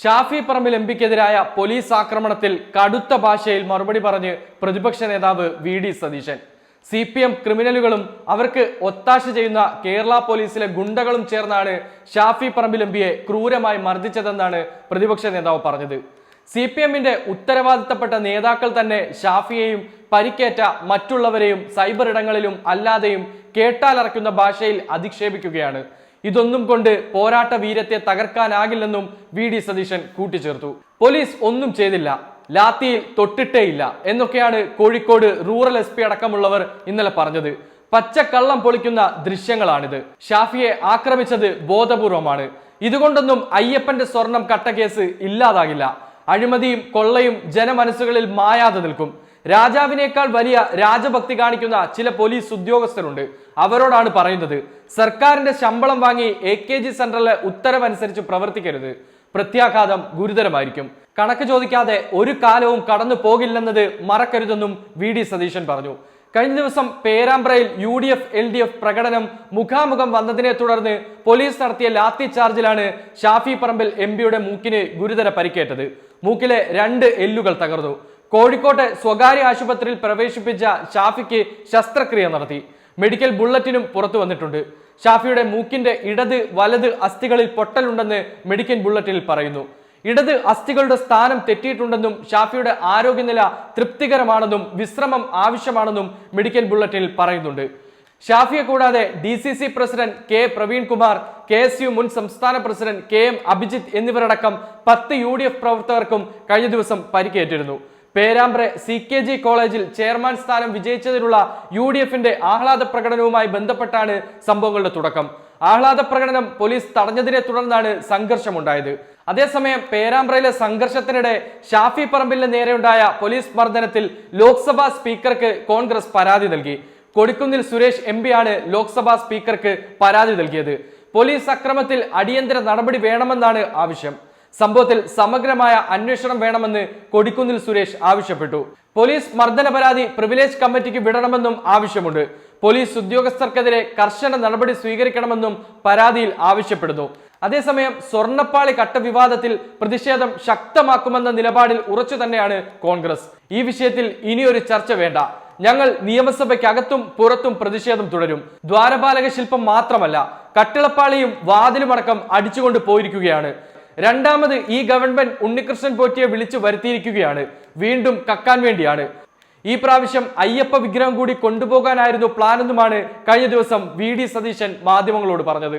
Shafi Parambil M പിക്കെതിരായ police ആക്രമണത്തിൽ കടുത്ത ഭാഷയിൽ മറുപടി പറഞ്ഞ് പ്രതിപക്ഷ നേതാവ് V D Satheesan. C P M ക്രിമിനലുകളും അവർക്ക് ഒത്താശ ചെയ്യുന്ന കേരള പോലീസിലെ ഗുണ്ടകളും ചേർന്നാണ് ഷാഫി പറമ്പിൽ എം പിയെ ക്രൂരമായി മർദ്ദിച്ചതെന്നാണ് പ്രതിപക്ഷ നേതാവ് പറഞ്ഞത്. സി പി എമ്മിന്റെ ഉത്തരവാദിത്തപ്പെട്ട നേതാക്കൾ തന്നെ ഷാഫിയെയും പരിക്കേറ്റ മറ്റുള്ളവരെയും സൈബർ ഇടങ്ങളിലും അല്ലാതെയും കേട്ടാലറക്കുന്ന ഭാഷയിൽ അധിക്ഷേപിക്കുകയാണ്. ഇതൊന്നും കൊണ്ട് പോരാട്ട വീരത്തെ തകർക്കാനാകില്ലെന്നും വി ഡി സതീശൻ കൂട്ടിച്ചേർത്തു. പോലീസ് ഒന്നും ചെയ്തില്ല. ലാത്തിയിൽ തൊട്ടിട്ടേ ഇല്ല എന്നൊക്കെയാണ് കോഴിക്കോട് റൂറൽ എസ് പി അടക്കമുള്ളവർ ഇന്നലെ പറഞ്ഞത്. പച്ചക്കള്ളം പൊളിക്കുന്ന ദൃശ്യങ്ങളാണിത്. ഷാഫിയെ ആക്രമിച്ചത് ബോധപൂർവമാണ്. ഇതുകൊണ്ടൊന്നും അയ്യപ്പന്റെ സ്വർണം കട്ട കേസ് ഇല്ലാതാകില്ല. അഴിമതിയും കൊള്ളയും ജനമനസ്സുകളിൽ മായാതെ നിൽക്കും. രാജാവിനേക്കാൾ വലിയ രാജഭക്തി കാണിക്കുന്ന ചില പോലീസ് ഉദ്യോഗസ്ഥരുണ്ട്. അവരോടാണ് പറയുന്നത് സർക്കാരിന്റെ ശമ്പളം വാങ്ങി എ കെ ജി സെന്ററിലെ ഉത്തരവനുസരിച്ച് പ്രവർത്തിക്കരുത്. പ്രത്യാഘാതം ഗുരുതരമായിരിക്കും. കണക്ക് ചോദിക്കാതെ ഒരു കാലവും കടന്നു പോകില്ലെന്നത് മറക്കരുതെന്നും വി ഡി സതീശൻ പറഞ്ഞു. കഴിഞ്ഞ ദിവസം പേരാമ്പ്രയിൽ U D F L D F പ്രകടനം മുഖാമുഖം വന്നതിനെ തുടർന്ന് പോലീസ് നടത്തിയ ലാത്തി ചാർജിലാണ് ഷാഫി പറമ്പിൽ എം പിയുടെ മൂക്കിന് ഗുരുതര പരിക്കേറ്റത്. മൂക്കിലെ രണ്ട് എല്ലുകൾ തകർന്നു. കോഴിക്കോട്ടെ സ്വകാര്യ ആശുപത്രിയിൽ പ്രവേശിപ്പിച്ച ഷാഫിക്ക് ശസ്ത്രക്രിയ നടത്തി. മെഡിക്കൽ ബുള്ളറ്റിനും പുറത്തു വന്നിട്ടുണ്ട്. ഷാഫിയുടെ മൂക്കിന്റെ ഇടത് വലത് അസ്ഥികളിൽ പൊട്ടലുണ്ടെന്ന് മെഡിക്കൽ ബുള്ളറ്റിൽ പറയുന്നു. ഇടത് അസ്ഥികളുടെ സ്ഥാനം തെറ്റിയിട്ടുണ്ടെന്നും ഷാഫിയുടെ ആരോഗ്യനില തൃപ്തികരമാണെന്നും വിശ്രമം ആവശ്യമാണെന്നും മെഡിക്കൽ ബുള്ളറ്റിൽ പറയുന്നുണ്ട്. ഷാഫിയെ കൂടാതെ D C C president K Praveenkumar K S U മുൻ സംസ്ഥാന പ്രസിഡന്റ് കെ എം അഭിജിത്ത് എന്നിവരടക്കം പത്ത് യു ഡി എഫ് പ്രവർത്തകർക്കും കഴിഞ്ഞ ദിവസം പരിക്കേറ്റിരുന്നു. പേരാമ്പ്ര സി കെ ജി കോളേജിൽ ചെയർമാൻ സ്ഥാനം വിജയിച്ചതിനുള്ള യു ഡി എഫിന്റെ ആഹ്ലാദ പ്രകടനവുമായി ബന്ധപ്പെട്ടാണ് സംഭവങ്ങളുടെ തുടക്കം. ആഹ്ലാദ പ്രകടനം പോലീസ് തടഞ്ഞതിനെ തുടർന്നാണ് സംഘർഷമുണ്ടായത്. അതേസമയം പേരാമ്പ്രയിലെ സംഘർഷത്തിനിടെ ഷാഫി പറമ്പിലിന് നേരെയുണ്ടായ പോലീസ് മർദ്ദനത്തിൽ ലോക്സഭാ സ്പീക്കർക്ക് കോൺഗ്രസ് പരാതി നൽകി. കൊടിക്കുന്നിൽ സുരേഷ് എം ആണ് ലോക്സഭാ സ്പീക്കർക്ക് പരാതി നൽകിയത്. പോലീസ് അക്രമത്തിൽ അടിയന്തര നടപടി വേണമെന്നാണ് ആവശ്യം. സംഭവത്തിൽ സമഗ്രമായ അന്വേഷണം വേണമെന്ന് കൊടിക്കുന്നിൽ സുരേഷ് ആവശ്യപ്പെട്ടു. പോലീസ് മർദ്ദന പരാതി പ്രിവിലേജ് കമ്മിറ്റിക്ക് വിടണമെന്നും ആവശ്യമുണ്ട്. പോലീസ് ഉദ്യോഗസ്ഥർക്കെതിരെ കർശന നടപടി സ്വീകരിക്കണമെന്നും പരാതിയിൽ ആവശ്യപ്പെടുന്നു. അതേസമയം സ്വർണപ്പാളി കട്ട വിവാദത്തിൽ പ്രതിഷേധം ശക്തമാക്കുമെന്ന നിലപാടിൽ ഉറച്ചു തന്നെയാണ് കോൺഗ്രസ്. ഈ വിഷയത്തിൽ ഇനിയൊരു ചർച്ച വേണ്ട. ഞങ്ങൾ നിയമസഭയ്ക്കകത്തും പുറത്തും പ്രതിഷേധം തുടരും. ദ്വാരപാലക ശില്പം മാത്രമല്ല കട്ടിളപ്പാളിയും വാതിലുമടക്കം അടിച്ചുകൊണ്ട് പോയിരിക്കുകയാണ്. രണ്ടാമത് ഈ ഗവൺമെന്റ് ഉണ്ണികൃഷ്ണൻ പോറ്റിയെ വിളിച്ചു വരുത്തിയിരിക്കുകയാണ്. വീണ്ടും കക്കാൻ വേണ്ടിയാണ്. ഈ പ്രാവശ്യം അയ്യപ്പ വിഗ്രഹം കൂടി കൊണ്ടുപോകാനായിരുന്നു പ്ലാനെന്നുമാണ് കഴിഞ്ഞ ദിവസം വി ഡി സതീശൻ മാധ്യമങ്ങളോട് പറഞ്ഞത്.